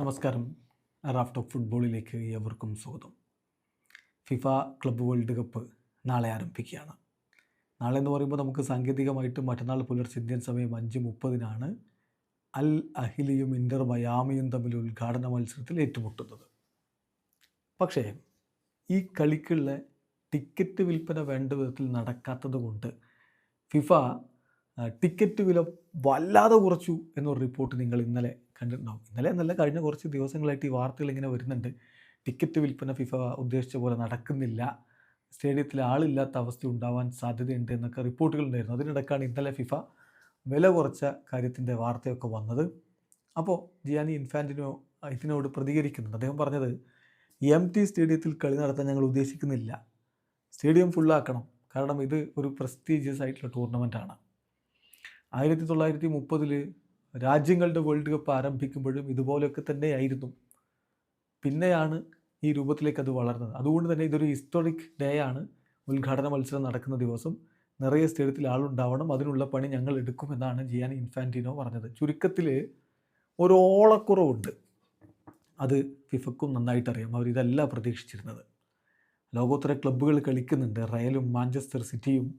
നമസ്കാരം. Raft of ഫുട്ബോളിലേക്ക് ഏവർക്കും സ്വാഗതം. ഫിഫ ക്ലബ്ബ് വേൾഡ് കപ്പ് നാളെ ആരംഭിക്കുകയാണ്. നാളെ എന്ന് പറയുമ്പോൾ നമുക്ക് സാങ്കേതികമായിട്ട് മറ്റന്നാൾ പുലർച്ചെ ഇന്ത്യൻ സമയം അഞ്ച് മുപ്പതിനാണ് അൽ അഹിലിയും ഇന്റർ മയാമിയും തമ്മിൽ ഉദ്ഘാടന മത്സരത്തിൽ ഏറ്റുമുട്ടുന്നത്. പക്ഷേ ഈ കളിക്കുള്ള ടിക്കറ്റ് വിൽപ്പന വേണ്ട വിധത്തിൽ നടക്കാത്തത് കൊണ്ട് ഫിഫ ടിക്കറ്റ് വില വല്ലാതെ കുറച്ചു എന്നൊരു റിപ്പോർട്ട് നിങ്ങൾ ഇന്നലെ കണ്ടിട്ടുണ്ടാവും. ഇന്നലെ എന്നല്ല കഴിഞ്ഞ കുറച്ച് ദിവസങ്ങളായിട്ട് ഈ വാർത്തകൾ ഇങ്ങനെ വരുന്നുണ്ട്. ടിക്കറ്റ് വിൽപ്പന ഫിഫ ഉദ്ദേശിച്ച പോലെ നടക്കുന്നില്ല. സ്റ്റേഡിയത്തിൽ ആളില്ലാത്ത അവസ്ഥ ഉണ്ടാവാൻ സാധ്യതയുണ്ട് എന്നൊക്കെ റിപ്പോർട്ടുകൾ ഉണ്ടായിരുന്നു. അതിനിടക്കാണ് ഇന്നലെ ഫിഫ വില കുറച്ച കാര്യത്തിന്റെ വാർത്തയൊക്കെ വന്നത്. അപ്പോൾ ജിയാനി ഇൻഫാന്റിനോ ഇതിനോട് പ്രതികരിക്കുന്നുണ്ട്. അദ്ദേഹം പറഞ്ഞത് എം ടി സ്റ്റേഡിയത്തിൽ കളി നടത്താൻ ഞങ്ങൾ ഉദ്ദേശിക്കുന്നില്ല. സ്റ്റേഡിയം ഫുള്ളാക്കണം. കാരണം ഇത് ഒരു പ്രസ്റ്റീജിയസ് ആയിട്ടുള്ള ടൂർണമെന്റാണ് ആയിരത്തി തൊള്ളായിരത്തി മുപ്പതിൽ രാജ്യങ്ങളുടെ വേൾഡ് കപ്പ് ആരംഭിക്കുമ്പോഴും ഇതുപോലെയൊക്കെ തന്നെയായിരുന്നു. പിന്നെയാണ് ഈ രൂപത്തിലേക്ക് അത് വളർന്നത്. അതുകൊണ്ട് തന്നെ ഇതൊരു ഹിസ്റ്റോറിക് ഡേ ആണ്. ഉദ്ഘാടന മത്സരം നടക്കുന്ന ദിവസം നിറയെ സ്റ്റേഡിയത്തിൽ ആളുണ്ടാവണം. അതിനുള്ള പണി ഞങ്ങൾ എടുക്കുമെന്നാണ് ജിയാൻ ഇൻഫാന്റിനോ പറഞ്ഞത്. ചുരുക്കത്തിൽ ഒരു ഓളക്കുറവുണ്ട്. അത് ഫിഫക്കും നന്നായിട്ടറിയാം അവർ ഇതല്ല പ്രതീക്ഷിച്ചിരുന്നത്. ലോകോത്തര ക്ലബ്ബുകൾ കളിക്കുന്നുണ്ട്. റയലും മാഞ്ചസ്റ്റർ സിറ്റിയും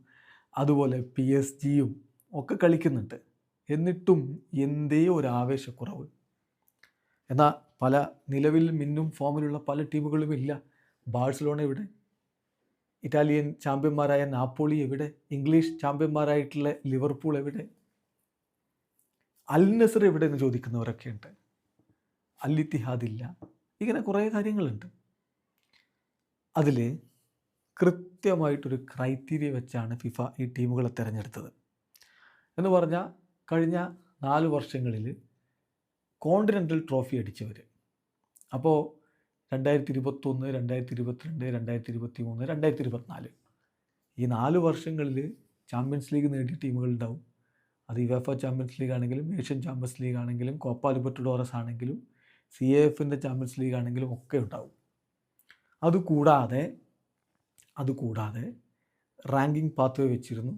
അതുപോലെ പി എസ് ജിയും ഒക്കെ കളിക്കുന്നുണ്ട്. എന്നിട്ടും എന്തേ ഒരു ആവേശക്കുറവ് എന്നാൽ പല നിലവിൽ മിന്നും ഫോമിലുള്ള പല ടീമുകളും ഇല്ല. ബാഴ്സലോണ എവിടെ? ഇറ്റാലിയൻ ചാമ്പ്യന്മാരായ നാപ്പോളി എവിടെ? ഇംഗ്ലീഷ് ചാമ്പ്യന്മാരായിട്ടുള്ള ലിവർപൂൾ എവിടെ? അൽ നസർ എവിടെ എന്ന് ചോദിക്കുന്നവരൊക്കെ ഉണ്ട്. അൽ ഇത്തിഹാദ് ഇല്ല. ഇങ്ങനെ കുറേ കാര്യങ്ങളുണ്ട്. അതിൽ കൃത്യമായിട്ടൊരു ക്രൈറ്റീരിയ വെച്ചാണ് ഫിഫ ഈ ടീമുകളെ തിരഞ്ഞെടുത്തത്. എന്ന് പറഞ്ഞാൽ കഴിഞ്ഞ നാല് വർഷങ്ങളിൽ കോണ്ടിനെന്റൽ ട്രോഫി അടിച്ചവർ. അപ്പോൾ രണ്ടായിരത്തി ഇരുപത്തൊന്ന് രണ്ടായിരത്തി ഇരുപത്തിരണ്ട് രണ്ടായിരത്തി ഇരുപത്തി മൂന്ന് രണ്ടായിരത്തി ഇരുപത്തിനാല് ഈ നാല് വർഷങ്ങളിൽ ചാമ്പ്യൻസ് ലീഗ് നേടിയ ടീമുകളുണ്ടാവും അത് യുവേഫ ചാമ്പ്യൻസ് ലീഗ് ആണെങ്കിലും ഏഷ്യൻ ചാമ്പ്യൻസ് ലീഗ് ആണെങ്കിലും കോപ്പ ലിബർട്ടഡോറസ് ആണെങ്കിലും സി എ എഫിന്റെ ചാമ്പ്യൻസ് ലീഗ് ആണെങ്കിലും ഒക്കെ ഉണ്ടാവും. അതുകൂടാതെ അതുകൂടാതെ റാങ്കിങ് പാത്വേ വെച്ചിരുന്നു.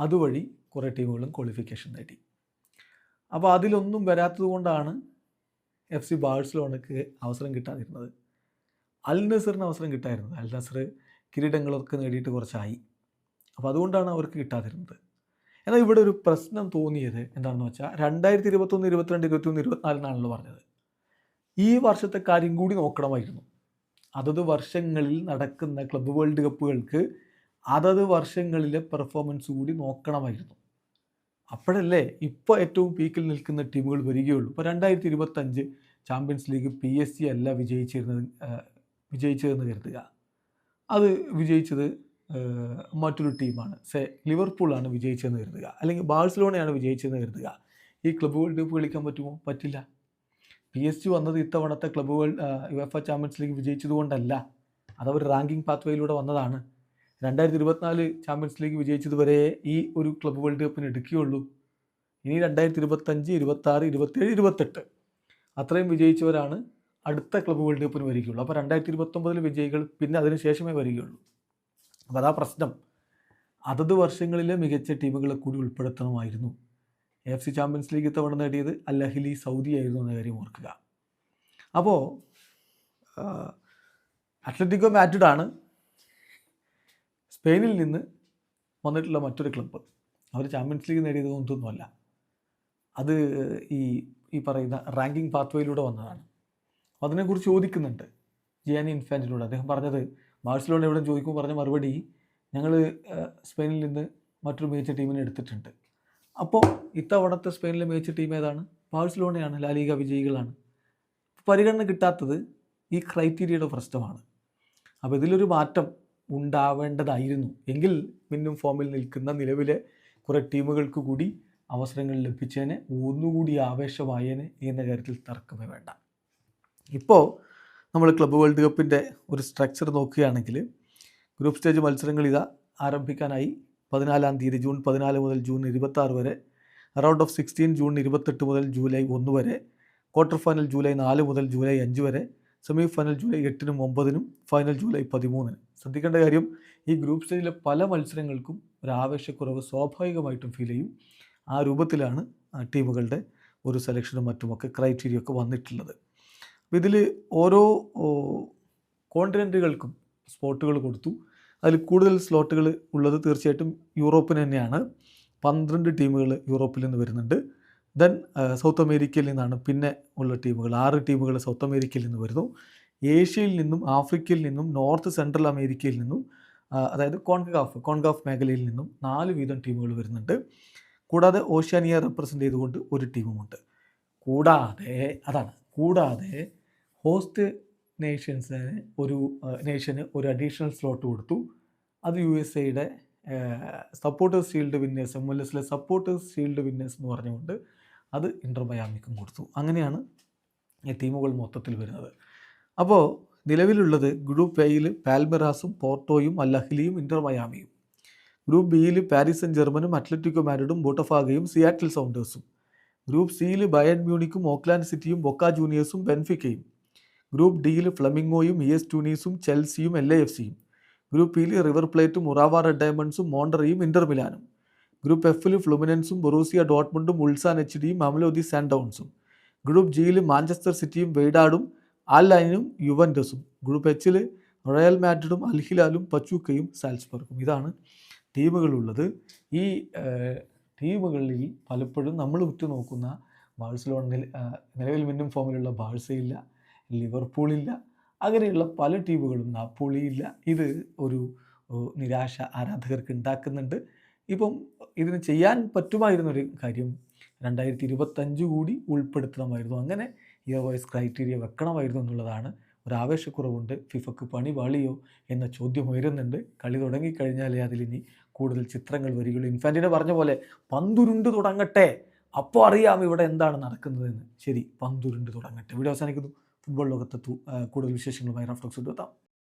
അതുവഴി കുറേ ടീമുകളും ക്വാളിഫിക്കേഷൻ നേടി. അപ്പോൾ അതിലൊന്നും വരാത്തത് കൊണ്ടാണ് എഫ് സി ബാഴ്സലോണക്ക് അവസരം കിട്ടാതിരുന്നത്. അൽ നസറിന് അവസരം കിട്ടാതിരുന്നത് അൽ നസർ കിരീടങ്ങളൊക്കെ നേടിയിട്ട് കുറച്ചായി. അപ്പോൾ അതുകൊണ്ടാണ് അവർക്ക് കിട്ടാതിരുന്നത്. എന്നാൽ ഇവിടെ ഒരു പ്രശ്നം തോന്നിയത് എന്താണെന്ന് വെച്ചാൽ രണ്ടായിരത്തി ഇരുപത്തൊന്ന് ഇരുപത്തിരണ്ട് ഇരുപത്തിമൂന്ന് ഇരുപത്തിനാലിനാണല്ലോ പറഞ്ഞത്. ഈ വർഷത്തെ കാര്യം കൂടി നോക്കണമായിരുന്നു. അതത് വർഷങ്ങളിൽ നടക്കുന്ന ക്ലബ്ബ് വേൾഡ് കപ്പുകൾക്ക് അതത് വർഷങ്ങളിലെ പെർഫോമൻസ് കൂടി നോക്കണമായിരുന്നു. അപ്പോഴല്ലേ ഇപ്പോൾ ഏറ്റവും പീക്കിൽ നിൽക്കുന്ന ടീമുകൾ വരികയുള്ളൂ. ഇപ്പോൾ രണ്ടായിരത്തി ഇരുപത്തഞ്ച് Champions League P S C അല്ല വിജയിച്ചിരുന്നത് വിജയിച്ചതെന്ന് കരുതുക. അത് വിജയിച്ചത് മറ്റൊരു ടീമാണ് സെ ലിവർപൂളാണ് വിജയിച്ചതെന്ന് കരുതുക. അല്ലെങ്കിൽ ബാഴ്സലോണയാണ് വിജയിച്ചതെന്ന് കരുതുക. ഈ ക്ലബ്ബ് വേൾഡ് കപ്പ് കളിക്കാൻ പറ്റുമോ? പറ്റില്ല. പി എസ് ജി വന്നത് ഇത്തവണത്തെ club world U F Champions League വിജയിച്ചതുകൊണ്ടല്ല അതവർ റാങ്കിങ് പാത്വേയിലൂടെ വന്നതാണ്. രണ്ടായിരത്തി ഇരുപത്തിനാല് ചാമ്പ്യൻസ് ലീഗ് വിജയിച്ചതുവരെ ഈ ഒരു ക്ലബ്ബ് വേൾഡ് കപ്പിന് എടുക്കുകയുള്ളൂ. ഇനി രണ്ടായിരത്തി ഇരുപത്തഞ്ച് ഇരുപത്താറ് ഇരുപത്തേഴ് ഇരുപത്തെട്ട് അത്രയും വിജയിച്ചവരാണ് അടുത്ത ക്ലബ്ബ് വേൾഡ് കപ്പിന് വരികയുള്ളൂ. അപ്പോൾ രണ്ടായിരത്തി ഇരുപത്തൊമ്പതിൽ വിജയികൾ പിന്നെ അതിന് ശേഷമേ വരികയുള്ളൂ. അപ്പോൾ അതാ പ്രശ്നം. അതത് വർഷങ്ങളിലെ മികച്ച ടീമുകളെ കൂടി ഉൾപ്പെടുത്തണമായിരുന്നു. എഫ് സി ചാമ്പ്യൻസ് ലീഗ് ഇത്തവണ നേടിയത് അൽ അഹിലി സൗദി ആയിരുന്നു എന്ന കാര്യം ഓർക്കുക. അപ്പോൾ അത്ലറ്റിക്കോ മാഡ്രിഡ് ആണ് സ്പെയിനിൽ നിന്ന് വന്നിട്ടുള്ള മറ്റൊരു ക്ലബ്ബ്. അവർ ചാമ്പ്യൻസ് ലീഗ് നേടിയത് ഒന്നുമല്ല അത് ഈ ഈ പറയുന്ന റാങ്കിങ് പാത്വേയിലൂടെ വന്നതാണ്. അതിനെക്കുറിച്ച് ചോദിക്കുന്നുണ്ട് ജിയാനി ഇൻഫാന്റിലൂടെ അദ്ദേഹം പറഞ്ഞത് ബാഴ്സലോണ എവിടെ ചോദിക്കുമ്പോൾ പറഞ്ഞ മറുപടി ഞങ്ങൾ സ്പെയിനിൽ നിന്ന് മറ്റൊരു മികച്ച ടീമിനെ എടുത്തിട്ടുണ്ട്. അപ്പോൾ ഇത്തവണത്തെ സ്പെയിനിലെ മികച്ച ടീം ഏതാണ്? ബാഴ്സലോണയാണ്. ലാലിക വിജയികളാണ്. പരിഗണന കിട്ടാത്തത് ഈ ക്രൈറ്റീരിയയുടെ പ്രശ്നമാണ്. അപ്പോൾ ഇതിലൊരു മാറ്റം ഉണ്ടാവേണ്ടതായിരുന്നു. എങ്കിൽ മിന്നും ഫോമിൽ നിൽക്കുന്ന നിലവിലെ കുറേ ടീമുകൾക്ക് കൂടി അവസരങ്ങൾ ലഭിച്ചതിന് ഒന്നുകൂടി ആവേശമായേനെ എന്ന കാര്യത്തിൽ തർക്കമേ വേണ്ട. ഇപ്പോൾ നമ്മൾ ക്ലബ് വേൾഡ് കപ്പിന്റെ ഒരു സ്ട്രക്ചർ നോക്കുകയാണെങ്കിൽ ഗ്രൂപ്പ് സ്റ്റേജ് മത്സരങ്ങൾ ഇതാ ആരംഭിക്കാനായി പതിനാലാം തീയതി ജൂൺ പതിനാല് മുതൽ ജൂൺ ഇരുപത്താറ് വരെ റൗണ്ട് ഓഫ് സിക്സ്റ്റീൻ ജൂൺ ഇരുപത്തെട്ട് മുതൽ ജൂലൈ ഒന്ന് വരെ ക്വാർട്ടർ ഫൈനൽ ജൂലൈ നാല് മുതൽ ജൂലൈ അഞ്ച് വരെ സെമി ഫൈനൽ ജൂലൈ എട്ടിനും ഒമ്പതിനും ഫൈനൽ ജൂലൈ പതിമൂന്നിന്. ശ്രദ്ധിക്കേണ്ട കാര്യം ഈ ഗ്രൂപ്പ് സ്റ്റേജിലെ പല മത്സരങ്ങൾക്കും ഒരു ആവേശക്കുറവ് സ്വാഭാവികമായിട്ടും ഫീൽ ചെയ്യും. ആ രൂപത്തിലാണ് ടീമുകളുടെ ഒരു സെലക്ഷനും മറ്റുമൊക്കെ ക്രൈറ്റീരിയ ഒക്കെ വന്നിട്ടുള്ളത്. അപ്പോൾ ഇതിൽ ഓരോ കോണ്ടിനെന്റുകൾക്കും സ്പോട്ടുകൾ കൊടുത്തു. അതിൽ കൂടുതൽ സ്ലോട്ടുകൾ ഉള്ളത് തീർച്ചയായിട്ടും യൂറോപ്പിന് തന്നെയാണ്. പന്ത്രണ്ട് ടീമുകൾ യൂറോപ്പിൽ നിന്ന് വരുന്നുണ്ട്. ദെൻ സൗത്ത് അമേരിക്കയിൽ നിന്നാണ് പിന്നെ ഉള്ള ടീമുകൾ. ആറ് ടീമുകൾ സൗത്ത് അമേരിക്കയിൽ നിന്ന് വരുന്നു. ഏഷ്യയിൽ നിന്നും ആഫ്രിക്കയിൽ നിന്നും നോർത്ത് സെൻട്രൽ അമേരിക്കയിൽ നിന്നും അതായത് കോൺഗാഫ് കോൺഗാഫ് മേഖലയിൽ നിന്നും നാല് വീതം ടീമുകൾ വരുന്നുണ്ട്. കൂടാതെ ഓഷ്യാനിയ റെപ്രസെന്റ് ചെയ്തുകൊണ്ട് ഒരു ടീമുമുണ്ട്. കൂടാതെ അതാണ് കൂടാതെ ഹോസ്റ്റ് നേഷൻസിന് ഒരു നേഷന് ഒരു അഡീഷണൽ സ്ലോട്ട് കൊടുത്തു. അത് യു എസ് എയുടെ supporters shield winners M L എസിലെ സപ്പോർട്ടേഴ്സ് ഷീൽഡ് വിന്നേഴ്സ് എന്ന് പറഞ്ഞുകൊണ്ട് അത് ഇന്റർ മയാമിക്കും കൊടുത്തു. അങ്ങനെയാണ് ഈ ടീമുകൾ മൊത്തത്തിൽ വരുന്നത്. അപ്പോൾ നിലവിലുള്ളത് ഗ്രൂപ്പ് എയിൽ പാൽമെറാസും പോർട്ടോയും അല്ലഹ്ലിയും ഇന്റർ മയാമിയും. ഗ്രൂപ്പ് ബിയിൽ പാരീസ് സെൻ ജർമ്മനും അത്ലറ്റിക്കോ മാരിഡും ബോട്ടഫാഗയും സിയാറ്റിൽ സൗണ്ടേഴ്സും. ഗ്രൂപ്പ് സിയിൽ ബയൺ മ്യൂണിക്കും ഓക്ലാൻഡ് സിറ്റിയും ബൊക്ക ജൂനിയേഴ്സും ബെൻഫിക്കയും. ഗ്രൂപ്പ് ഡിയിൽ ഫ്ലമിംഗോയും ഇ എസ് ടൂണീസും ചെൽസിയും എൽ എ എഫ് സിയും. ഗ്രൂപ്പ് ഇയിൽ റിവർ പ്ലേറ്റും ഉറാവ റെഡ് ഡയമണ്ട്സും മോണ്ടറിയും ഇന്റർ മിലാനും. ഗ്രൂപ്പ് എഫിൽ ഫ്ലുമിനൻസും ബൊറൂസിയ ഡോട്ട്മുണ്ടും ഉൾസാൻ എച്ച് ഡിയും അമലോദി സാൻഡൗൺസും ഗ്രൂപ്പ് ജിയിൽ മാഞ്ചസ്റ്റർ സിറ്റിയും വെയ്ഡാഡും ആൽലൈനും യുവന്റസും ഗ്രൂപ്പ് എച്ചിൽ റോയൽ മാഡ്രിഡും അൽഹിലാലും പച്ചൂക്കയും സാൽസ്ബർഗും ഇതാണ് ടീമുകളുള്ളത് ഈ ടീമുകളിൽ പലപ്പോഴും നമ്മൾ ഉറ്റുനോക്കുന്ന ബാഴ്സലോണിൽ നിലവിൽ മിന്നും ഫോമിലുള്ള ബാഴ്സയില്ല ലിവർപൂളില്ല അങ്ങനെയുള്ള പല ടീമുകളും നാപ്പോളിയില്ല. ഇത് ഒരു നിരാശ ആരാധകർക്ക് ഉണ്ടാക്കുന്നുണ്ട്. ഇപ്പം ഇതിന് ചെയ്യാൻ പറ്റുമായിരുന്നൊരു കാര്യം രണ്ടായിരത്തി ഇരുപത്തഞ്ച് കൂടി ഉൾപ്പെടുത്തണമായിരുന്നു. അങ്ങനെ ഇയർ വൈസ് ക്രൈറ്റീരിയ വെക്കണമായിരുന്നു എന്നുള്ളതാണ്. ഒരു ആവേശക്കുറവുണ്ട് ഫിഫക്ക് പണി വാളിയോ എന്ന ചോദ്യം ഉയരുന്നുണ്ട്. കളി തുടങ്ങിക്കഴിഞ്ഞാലേ അതിലിനി കൂടുതൽ ചിത്രങ്ങൾ വരികയുള്ളൂ. ഇൻഫാന്റിനെ പറഞ്ഞ പോലെ പന്തുരുണ്ട് തുടങ്ങട്ടെ. അപ്പോൾ അറിയാം ഇവിടെ എന്താണ് നടക്കുന്നതെന്ന്. ശരി പന്തുരുണ്ട് തുടങ്ങട്ടെ. ഇവിടെ അവസാനിക്കുന്നു. ഫുട്ബോൾ ലോകത്തെ കൂടുതൽ വിശേഷങ്ങളുമായി റഫ്ലക്സ് എത്താം.